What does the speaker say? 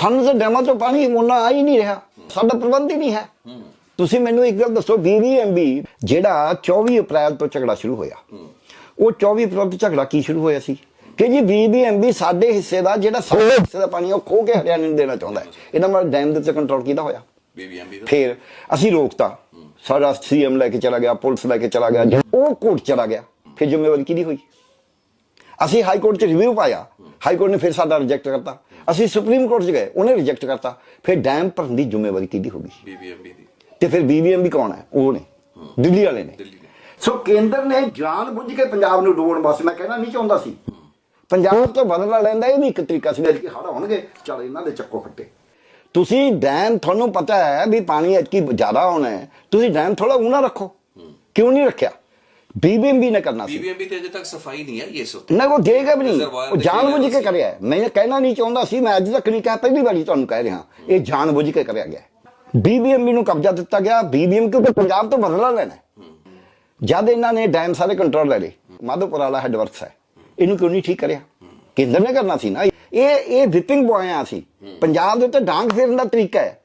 ਸਾਨੂੰ ਤਾਂ ਡੈਮਾਂ ਤੋਂ ਪਾਣੀ ਉਹਨਾਂ ਆ ਹੀ ਨਹੀਂ ਰਿਹਾ। ਸਾਡਾ ਪ੍ਰਬੰਧ ਹੀ ਨਹੀਂ ਹੈ। ਤੁਸੀਂ ਮੈਨੂੰ ਇੱਕ ਗੱਲ ਦੱਸੋ ਬੀਬੀਐਮਬੀ ਜਿਹੜਾ 24 ਅਪ੍ਰੈਲ ਤੋਂ ਝਗੜਾ ਸ਼ੁਰੂ ਹੋਇਆ ਉਹ 24 ਅਪ੍ਰੈਲ ਤੋਂ ਝਗੜਾ ਕੀ ਸ਼ੁਰੂ ਹੋਇਆ ਸੀ? ਕਿ ਜੀ ਬੀਬੀਐਮਬੀ ਸਾਡੇ ਹਿੱਸੇ ਦਾ ਜਿਹੜਾ ਸਾਡੇ ਹਿੱਸੇ ਦਾ ਪਾਣੀ ਉਹ ਖੋ ਕੇ ਹਰਿਆਣੇ ਨੂੰ ਦੇਣਾ ਚਾਹੁੰਦਾ ਹੈ। ਇਹਦਾ ਮਤਲਬ ਡੈਮ ਦੇ ਉੱਤੇ ਕੰਟਰੋਲ ਕੀਤਾ ਹੋਇਆ? ਫਿਰ ਅਸੀਂ ਰੋਕਤਾ। ਸਾਡਾ ਸੀਐਮ ਲੈ ਕੇ ਚਲਾ ਗਿਆ ਪੁਲਿਸ ਲੈ ਕੇ ਚਲਾ ਗਿਆ ਉਹ ਕੋਰਟ ਚਲਾ ਗਿਆ। ਫਿਰ ਜ਼ਿੰਮੇਵਾਰੀ ਕਿਹਦੀ ਹੋਈ? ਅਸੀਂ ਹਾਈ ਕੋਰਟ 'ਚ ਰਿਵਿਊ ਪਾਇਆ। ਹਾਈ ਕੋਰਟ ਨੇ ਫਿਰ ਸਾਡਾ ਰਿਜੈਕਟ ਕਰਤਾ। ਅਸੀਂ ਸੁਪਰੀਮ ਕੋਰਟ 'ਚ ਗਏ ਉਹਨੇ ਰਿਜੈਕਟ ਕਰਤਾ। ਫਿਰ ਡੈਮ ਭਰਨ ਦੀ ਜ਼ਿੰਮੇਵਾਰੀ ਕਿਹਦੀ ਹੋਗੀ ਬੀਬੀਐਮਬੀ ਦੀ। ਤੇ ਫਿਰ ਬੀਬੀਐਮ ਵੀ ਕੌਣ ਹੈ? ਉਹ ਨੇ ਦਿੱਲੀ ਵਾਲੇ ਨੇ। ਸੋ ਕੇਂਦਰ ਨੇ ਜਾਣ ਬੁੱਝ ਕੇ ਪੰਜਾਬ ਨੂੰ ਡੋਬਣ ਵਾਸਤੇ ਮੈਂ ਕਹਿਣਾ ਨਹੀਂ ਚਾਹੁੰਦਾ ਸੀ। ਪੰਜਾਬ ਤੋਂ ਬਦਲਾ ਲੈਂਦਾ ਇਹ ਵੀ ਇੱਕ ਤਰੀਕਾ ਸੀ। ਕਿ ਹੜ ਹੋਣਗੇ ਚਲ ਇਹਨਾਂ ਦੇ ਚੱਕੋ ਫੱਟੇ। ਤੁਸੀਂ ਡੈਮ ਤੁਹਾਨੂੰ ਪਤਾ ਹੈ ਵੀ ਪਾਣੀ ਐਤਕੀ ਜ਼ਿਆਦਾ ਆਉਣਾ ਹੈ। ਤੁਸੀਂ ਡੈਮ ਥੋੜਾ ਉਨਾ ਰੱਖੋ। ਕਿਉਂ ਨਹੀਂ ਰੱਖਿਆ? ਨੇ ਕਰਨਾ ਸੀ। ਬੀਬੀਐਮਬੀ ਤੇ ਅਜੇ ਤੱਕ ਸਫ਼ਾਈ ਨਹੀਂ ਆਈ ਇਸ ਉੱਤੇ। ਨਾ ਉਹ ਦੇਗਾ ਵੀ ਨਹੀਂ। ਉਹ ਦੇ ਜਾਣ ਬੁੱਝ ਕੇ। ਕਰਿਆ ਹੈ। ਮੈਂ ਕਹਿਣਾ ਨਹੀਂ ਚਾਹੁੰਦਾ ਸੀ ਮੈਂ ਅੱਜ ਤੱਕ ਨਹੀਂ ਕਿਹਾ ਪਹਿਲੀ ਵਾਰੀ ਤੁਹਾਨੂੰ ਕਹਿ ਰਿਹਾ। ਇਹ ਜਾਣ ਬੁੱਝ ਕੇ ਕਰਿਆ ਗਿਆ ਬੀਬੀਐਮਬੀ ਨੂੰ ਕਬਜ਼ਾ ਦਿੱਤਾ ਗਿਆ। ਬੀਬੀਐਮ ਕਿਉਂਕਿ ਪੰਜਾਬ ਤੋਂ ਬਦਲਾ ਲੈਣਾ ਹੈ। ਜਦ ਇਹਨਾਂ ਨੇ ਡੈਮ ਸਾਰੇ ਕੰਟਰੋਲ ਲੈ ਲਏ ਮਾਧੋਪੁਰ ਵਾਲਾ ਹੈਡਵਰਕਸ ਹੈ। ਇਹਨੂੰ ਕਿਉਂ ਨਹੀਂ ਠੀਕ ਕਰਿਆ? ਕੇਂਦਰ ਨੇ ਕਰਨਾ ਸੀ ਨਾ। ਇਹ ਇਹ ਵਿਪਿੰਗ ਬੁਆਇਆ ਸੀ ਪੰਜਾਬ ਦੇ ਉੱਤੇ ਡਾਂਗ ਫੇਰਨ ਦਾ ਤਰੀਕਾ ਹੈ।